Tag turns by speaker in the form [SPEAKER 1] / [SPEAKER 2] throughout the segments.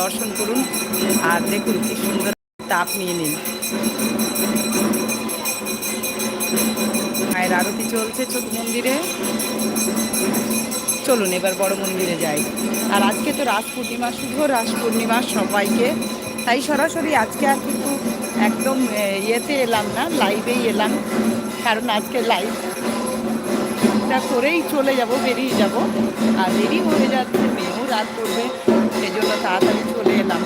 [SPEAKER 1] দর্শন করুন আর দেখুন কি সুন্দর তাপ নিয়ে নিন। মায়ের আরতি চলছে ছোট মন্দিরে। চলুন, এবার বড় মন্দিরে যাই। আর আজকে তো রাস পূর্ণিমা, শুভ রাস পূর্ণিমা সবাইকে। তাই সরাসরি আজকে আর কিন্তু একদম ইয়েতে এলাম না লাইভেই এলাম। কারণ আজকে লাইভটা করেই চলে যাব, বেরিয়ে যাব। আর দেরি হয়ে যাচ্ছে রাত করবে, সেই জন্য তাড়াতাড়ি চলে এলাম।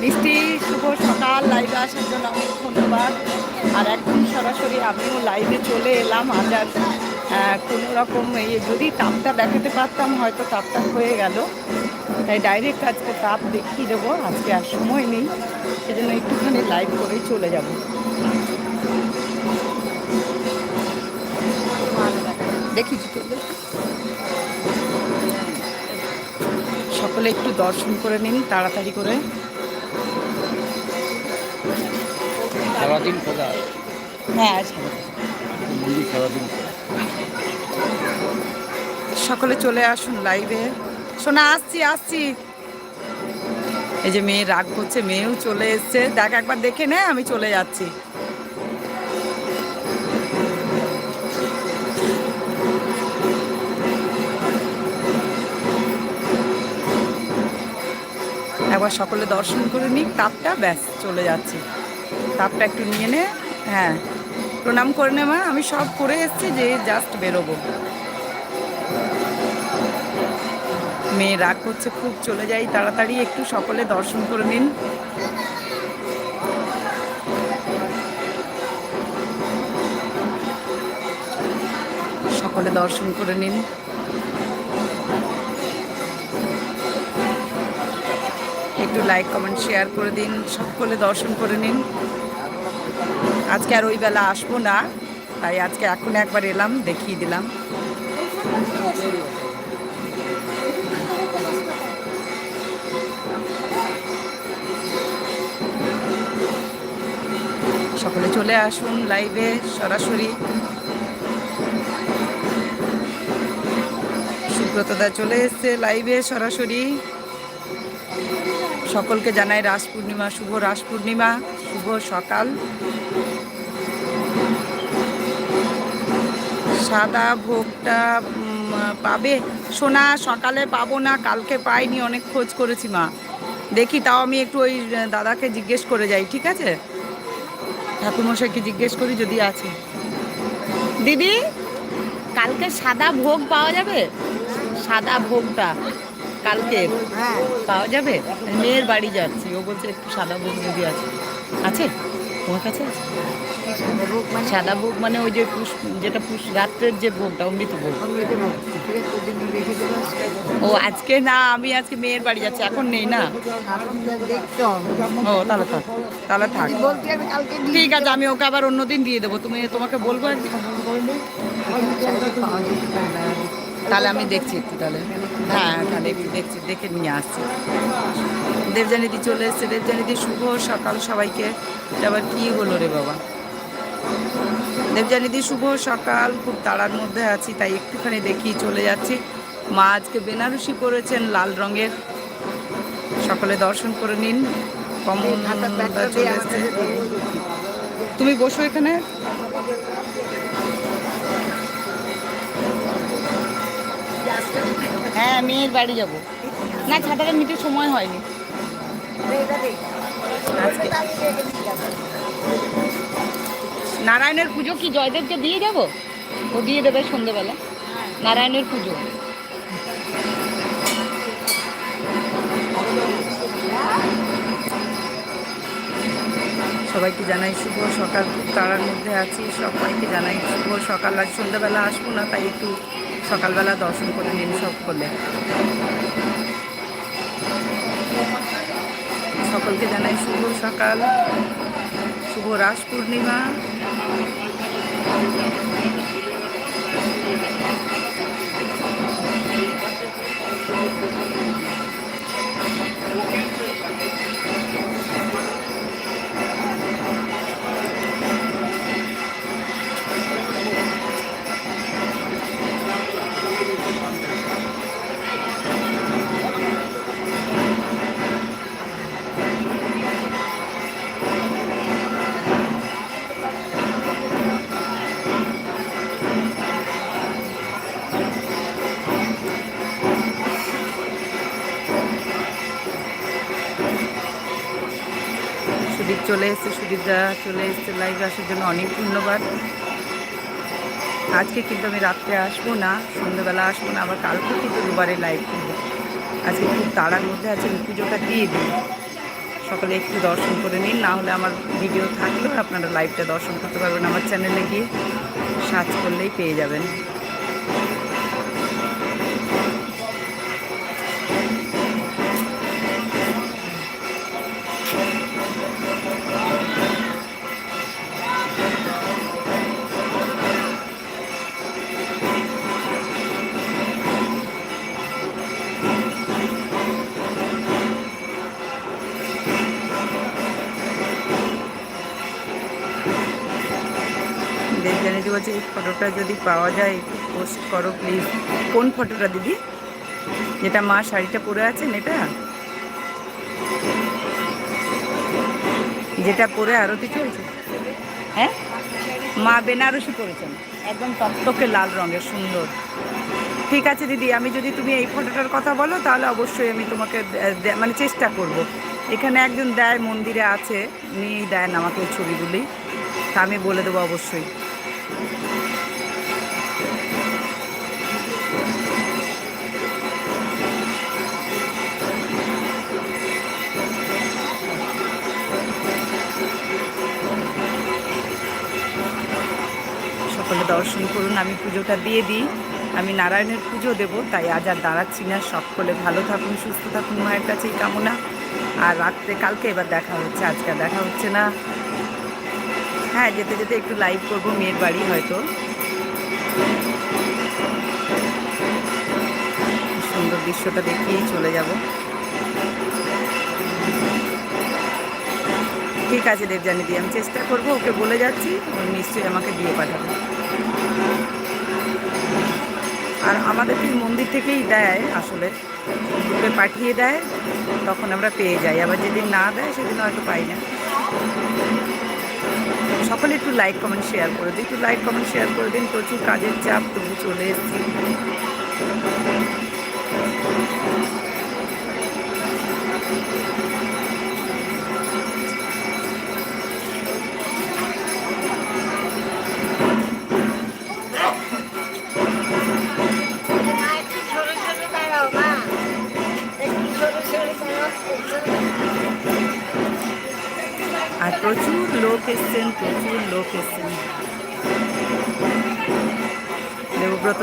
[SPEAKER 1] মিষ্টি, শুভ সকাল লাইভে আসার জন্য অনেক ধন্যবাদ। আর একদম সরাসরি আমিও লাইভে চলে এলাম। আজ আর কোনো রকম এই, যদি তাপটা দেখাতে পারতাম, হয়তো তাপটা হয়ে গেল। তাই ডাইরেক্ট আজকে তাপ দেখিয়ে দেবো। আজকে আর সময় নেই। সেজন্য একটুখানি লাইভ করেই চলে যাব। দেখি সকলে একটু দর্শন করে নিন তাড়াতাড়ি করে।
[SPEAKER 2] সারাদিন খোলা
[SPEAKER 1] হ্যাঁ।
[SPEAKER 2] মন্দির সারাদিন
[SPEAKER 1] সকলে চলে আসুন লাইভে। শোনা আসছি আসছি। এই যে মেয়ে রাগ করছে মেয়েও চলে এসছে। দেখ একবার দেখে নে আমি চলে যাচ্ছি। একবার সকলে দর্শন করে নিক, তাপটা ব্যাস, চলে যাচ্ছি। তাপটা একটু নিয়ে নে হ্যাঁ। প্রণাম করে নে মা, আমি সব করে এসছি যে জাস্ট বেরোবো। মেয়ে রাগ করছে, খুব চলে যাই, তাড়াতাড়ি একটু সকলে দর্শন করে নিন। সকলে দর্শন করে নিন। একটু লাইক কমেন্ট শেয়ার করে দিন, সকলে দর্শন করে নিন। আজকে আর ওই বেলা আসব না, তাই আজকে এখন একবার এলাম, দেখিয়ে দিলাম। সকলে চলে আসুন লাইভে সরাসরি। সুব্রতদা চলে এসছে লাইভে সরাসরি। সকলকে জানাই রাস পূর্ণিমা, শুভ রাস পূর্ণিমা, শুভ সকাল। সাদা ভোগটা পাবে? সোনা সকালে পাবো না, কালকে পাইনি, অনেক খোঁজ করেছি মা। দেখি, তাও আমি একটু ওই দাদাকে জিজ্ঞেস করে যাই, ঠিক আছে? ঠাকুরমশাইকে জিজ্ঞেস করি, যদি আছে। দিদি, কালকে সাদা ভোগ পাওয়া যাবে? সাদা ভোগটা। কালকে পাওয়া যাবে? মেয়ের বাড়ি যাচ্ছি। ও বলছে একটু সাদা বুক যদি আছে। আছে? তোমার কাছে সাদা ভোগ মানে? ওই যে পুষ যেটা পুষ রাত্রের যে ভোগটা অমৃত ভোগ। ও আজকে না আমি আজকে মেয়ের বাড়ি যাচ্ছি। এখন নেই না? ও তাহলে থাক। তাহলে থাক। ঠিক আছে আমি ওকে আবার অন্যদিন দিয়ে দেবো। তুমি তোমাকে বলব একদিন? তাহলে আমি দেখছি একটু তাহলে। হ্যাঁ তাহলে একটু দেখছি দেখে নিয়ে আসছি। দেবজানিদি চলে এসছে। দেবজানিদি শুভ সকাল সবাইকে। এটা আবার কি হলো রে বাবা? দেবজানিদি শুভ সকাল। খুব তাড়ার মধ্যে আছি তাই একটুখানি দেখি চলে যাচ্ছি। মা আজকে বেনারসি করেছেন লাল রঙের। সকলে দর্শন করে নিন। কমল দা চলে এসছে। তুমি বসো এখানে। হ্যাঁ মেয়ের বাড়ি যাব। না ছাতাটা নিতে সময় হয়নি। নারায়ণের পুজো কি জয়দেবকে দিয়ে যাব? ও দিয়ে দেবে সন্ধেবেলা। নারায়ণের পুজো। সবাইকে জানাই শুভ সকাল। তাড়ার মধ্যে আছি সবাইকে জানাই শুভ সকাল। আজ সন্ধ্যাবেলা আসব না তাই একটু সকালবেলা দর্শন করে নিন, সব করলে। সকলকে জানাই শুভ সকাল, শুভ রাস পূর্ণিমা সুদীপ চলে এসছে সুদীপদা চলে এসছে লাইভে আসার জন্য অনেক ধন্যবাদ। আজকে কিন্তু আমি রাত্রে আসব না, সন্ধ্যেবেলা আসব না, আবার কালকে কিন্তু দুবারে লাইভ করব। আজকে খুব তাড়ার মধ্যে আছে পুজোটা দিয়ে দিই। সকালে একটু দর্শন করে নিন, না হলে আমার ভিডিও থাকলেও আপনারা লাইভটা দর্শন করতে পারবেন। আমার চ্যানেলে গিয়ে সার্চ করলেই পেয়ে যাবেন। দেবজানিদি বলছে, এই ফটোটা যদি পাওয়া যায় পোস্ট করো প্লিজ কোন ফটোটা দিদি? যেটা মা শাড়িটা পরে আছেন, এটা? যেটা পরে আরতি চলছে? হ্যাঁ? মা বেনারসি পরেছেন। একদম টকটকে লাল রঙের, সুন্দর। ঠিক আছে, দিদি, আমি যদি তুমি এই ফটোটার কথা বলো, তাহলে অবশ্যই আমি তোমাকে মানে চেষ্টা করব। এখানে একজন দেয়, মন্দিরে আছে নিয়েই দেন আমাকে ছবিগুলি। তা আমি বলে দেবো অবশ্যই। করুন, আমি পুজোটা দিয়ে দিই। আমি নারায়ণের পুজো দেব, তাই আজ আর দাঁড়াচ্ছি না। সব সকলে ভালো থাকুন, সুস্থ থাকুন, মায়ের কাছেই কামনা। আর রাত্রে, কালকে এবার দেখা হচ্ছে, আজকে দেখা হচ্ছে না। হ্যাঁ যেতে যেতে একটু লাইভ করব, মেয়ের বাড়ি হয়তো। সুন্দর দৃশ্যটা দেখিয়েই চলে যাব। ঠিক আছে দেবজানি দি আমি চেষ্টা করব, ওকে বলে যাচ্ছি নিশ্চয়ই আমাকে দিয়ে পাঠাবে। আর আমাদের এই মন্দির থেকেই দেয় আসলে। গ্রুপে পাঠিয়ে দেয়, তখন আমরা পেয়ে যাই। আবার যেদিন না দেয়, সেদিন হয়তো পাই না। সকলে একটু লাইক কমেন্ট শেয়ার করে দিন। একটু লাইক কমেন্ট শেয়ার করে দিন। প্রচুর কাজের চাপ, তবু চলে এসেছি।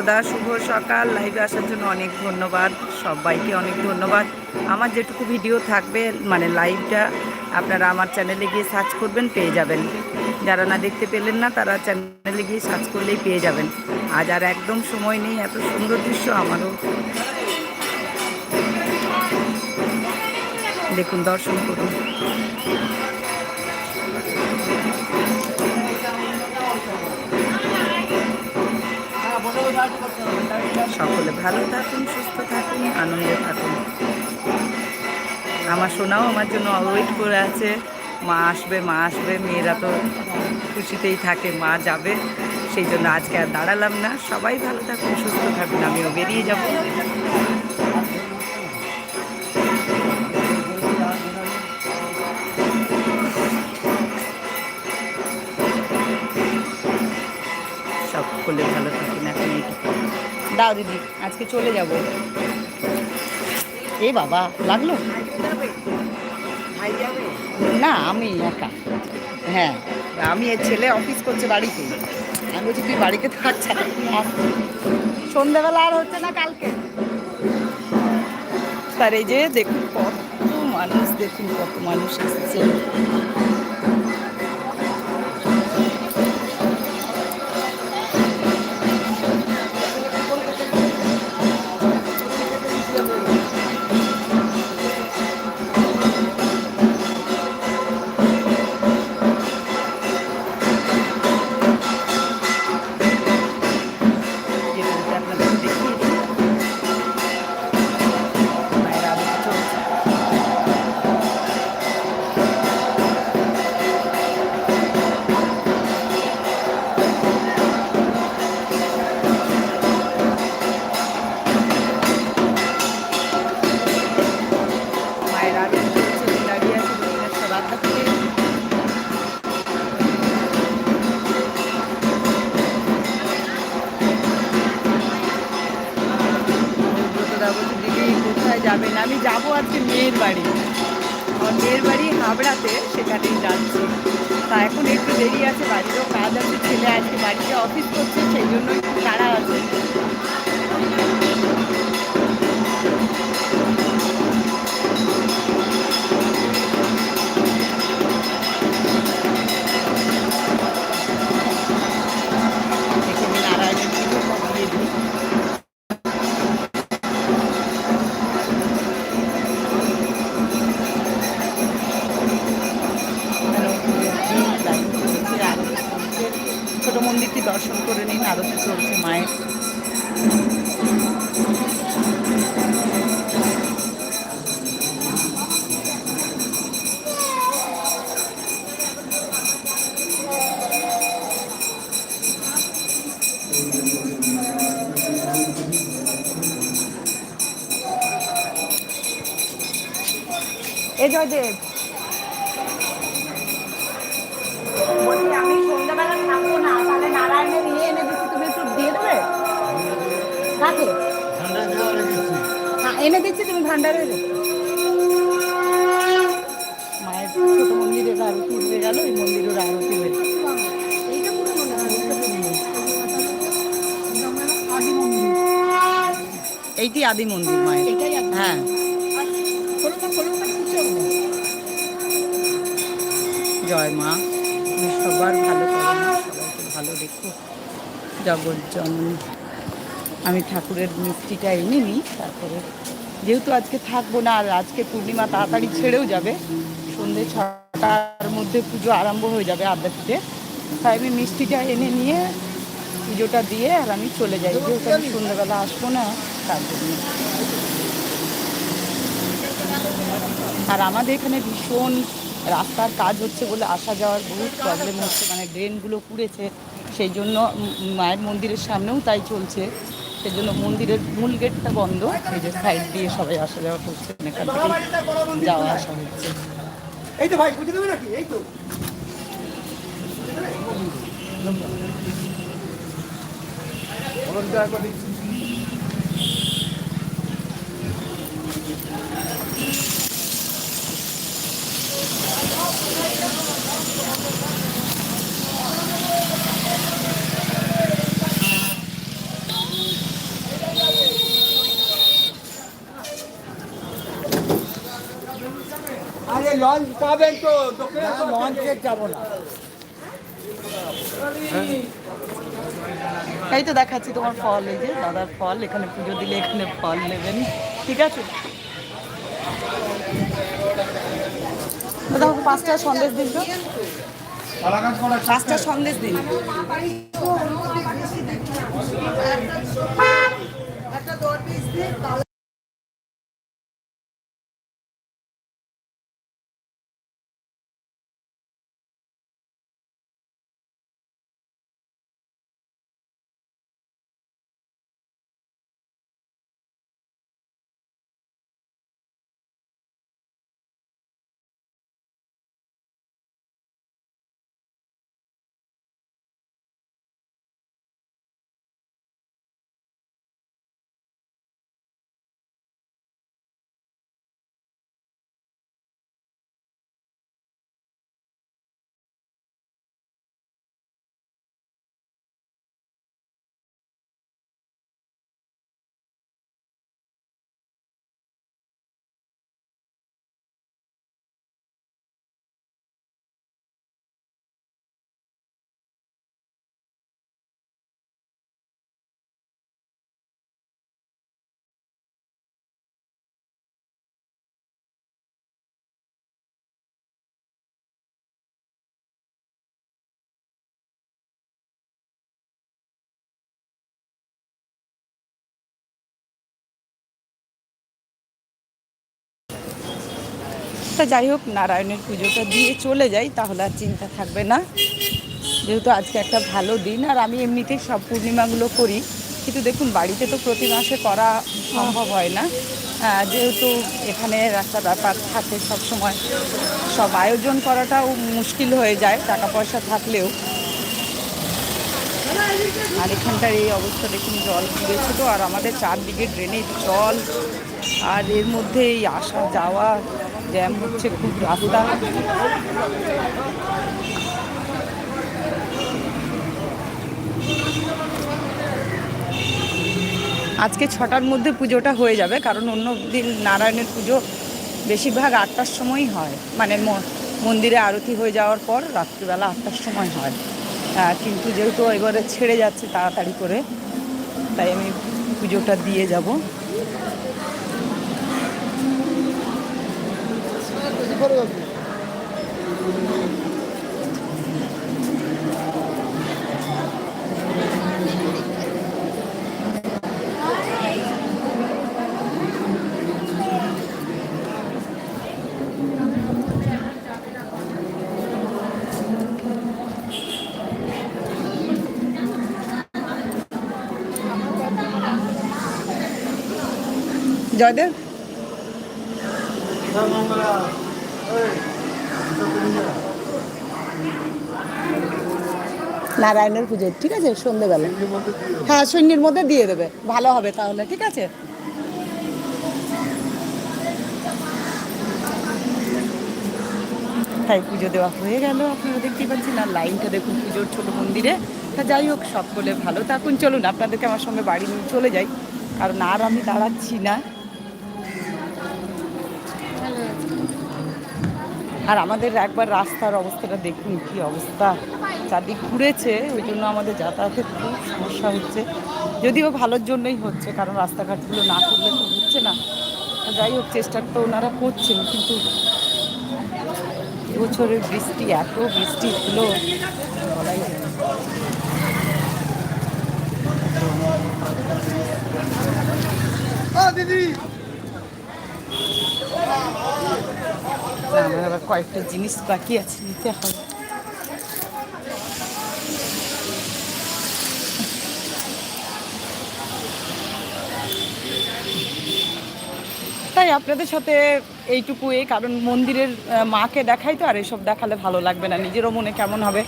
[SPEAKER 1] দাস শুভ সকাল। লাইভে আসার জন্য অনেক ধন্যবাদ। সবাইকে অনেক ধন্যবাদ। আমার যেটুকু ভিডিও থাকবে মানে লাইভটা আপনারা আমার চ্যানেলে গিয়ে সার্চ করবেন, পেয়ে যাবেন। যারা না দেখতে পেলেন না, তারা চ্যানেলে গিয়ে সার্চ করলেই পেয়ে যাবেন। আজ আর একদম সময় নেই, এত সুন্দর দৃশ্য আমারও। দেখুন, দর্শন করুন। সকলে ভালো থাকুন, সুস্থ থাকুন, আনন্দে থাকুন। আমার সোনাও আমার জন্য ওয়েট করে আছে। মা আসবে মা আসবে, মেয়েরা তো খুশিতেই থাকে, মা যাবে। সেই জন্য আজকে আর দাঁড়ালাম না। সবাই ভালো থাকুন, সুস্থ থাকুন, আমিও বেরিয়ে যাব। সকলে ভালো থাকুন। দাও দিদি, আজকে চলে যাব। এ বাবা, লাগল? না, আমি একা। হ্যাঁ আমি এর ছেলে অফিস করছে বাড়িতে। আমি বলছি, তুই বাড়িতে থাক, ছাড়া। সন্ধ্যাবেলা আর হচ্ছে না কালকে? তার এই যে দেখুন, কত মানুষ, দেখুন কত মানুষ এসেছে। আজকে অফিস করছে সেই জন্য তাড়া আছে। এ জয়দেব বলছি আমি সন্ধ্যাবেলা থাকব না তাহলে নারায়ণের এনে দিচ্ছি। তুমি একটু দিয়ে দেবে? কাকে হ্যাঁ এনে দিচ্ছি তুমি ভান্ডারে দেবে। মায়ের ছোট মন্দিরের আরতি হয়ে গেল এই মন্দিরের আরতি হয়ে এইটি আদি মন্দির। মায়ের। হ্যাঁ। জয় মা। তুমি সবার ভালো করো সবাইকে ভালো রেখো জগৎ আমি ঠাকুরের মিষ্টিটা এনে নিই, তারপরে যেহেতু আজকে থাকব না, আর আজকে পূর্ণিমা তাড়াতাড়ি ছেড়েও যাবে, সন্ধে ছটার মধ্যে পুজো আরম্ভ হয়ে যাবে আদ্যাপীঠে তাই আমি মিষ্টিটা এনে নিয়ে পুজোটা দিয়ে আর আমি চলে যাই। যেহেতু আমি সন্ধ্যেবেলা আসব না, তার জন্য। আর আমাদের এখানে ভীষণ রাস্তার কাজ হচ্ছে বলে আসা যাওয়ার বহুত প্রবলেম হচ্ছে মানে ড্রেনগুলো পুড়েছে, সেই জন্য মায়ের মন্দিরের সামনেও তাই চলছে। সেই জন্য মন্দিরের মূল গেটটা বন্ধ, এই যে সাইড দিয়ে সবাই আসা যাওয়া করছে এখান থেকে যাওয়া আসা হচ্ছে।
[SPEAKER 3] এই তো ভাই বুঝে দেবে নাকি? এই তো। আরে লঞ্চ পাবেন তো লঞ্চে যাব না।
[SPEAKER 1] এই তো দেখাচ্ছি তোমার ফল এই যে দাদার ফল এখানে পুজো দিলে এখানে ফল নেবেন। ঠিক আছে? দাদা পাঁচটা সন্দেশ দিন তো। পাঁচটা সন্দেশ দিন। তা যাই হোক, নারায়ণের পুজোটা দিয়ে চলে যাই, তাহলে আর চিন্তা থাকবে না। যেহেতু আজকে একটা ভালো দিন, আর আমি এমনিতেই সব পূর্ণিমাগুলো করি, কিন্তু দেখুন, বাড়িতে তো প্রতি মাসে করা সম্ভব হয় না। যেহেতু এখানে একটা ব্যাপার থাকে, সব সময় সব আয়োজন করাটাও মুশকিল হয়ে যায়, টাকা পয়সা থাকলেও। আর এখানটার এই অবস্থা দেখুন, জল তো, আর আমাদের চারদিকে ড্রেনেজ জল, আর এর মধ্যে এই আসা যাওয়া জ্যাম হচ্ছে খুব রাস্তা। আজকে ছটার মধ্যে পুজোটা হয়ে যাবে, কারণ অন্য দিন নারায়ণের পুজো বেশিরভাগ আটটার সময়ই হয়। মানে মন্দিরে আরতি হয়ে যাওয়ার পর রাত্রিবেলা আটটার সময় হয়। কিন্তু যেহেতু এবারে ছেড়ে যাচ্ছে তাড়াতাড়ি করে, তাই আমি পুজোটা দিয়ে যাব। para yazıyor. Rica ederim. Tamam. নারায়ণের পুজো ঠিক আছে? সন্ধেবেলা। হ্যাঁ সৈন্যের মধ্যে দিয়ে দেবে। ভালো হবে তাহলে, ঠিক আছে? তাই পুজো দেওয়া হয়ে গেল। আপনারা দেখতেই পাচ্ছেন, আর লাইনটা দেখুন পুজোর ছোট মন্দিরে। তা যাই হোক, সব সকলে ভালো থাকুন। চলুন, আপনাদেরকে আমার সঙ্গে বাড়ি নিয়ে চলে যাই। কারণ আর আমি দাঁড়াচ্ছি না। আর আমাদের একবার রাস্তার অবস্থাটা দেখুন কি অবস্থা। চারদিক ঘুরেছে, ওই জন্য আমাদের যাতায়াতের খুব সমস্যা হচ্ছে। যদিও ভালোর জন্যই হচ্ছে, কারণ রাস্তাঘাটগুলো না করলে তো হচ্ছে না। যাই হোক, চেষ্টা তো ওনারা করছেন, কিন্তু এবছরের বৃষ্টি, এত বৃষ্টি হলো। বলাই
[SPEAKER 3] দিদি!
[SPEAKER 1] আবার কয়েকটা জিনিস বাকি আছে, নিতে হবে। তাই আপনাদের সাথে এইটুকুই কারণ মন্দিরের মাকে দেখাই তো, আর এসব দেখালে ভালো লাগবে না। নিজেরও মনে কেমন হবে,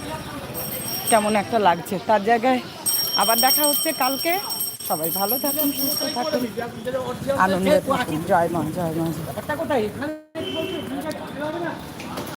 [SPEAKER 1] কেমন একটা লাগছে। তার জায়গায় আবার দেখা হচ্ছে কালকে। সবাই ভালো থাকুন, সুস্থ থাকুন। আনন্দে জয় মা জয় মা।
[SPEAKER 3] কোথায়?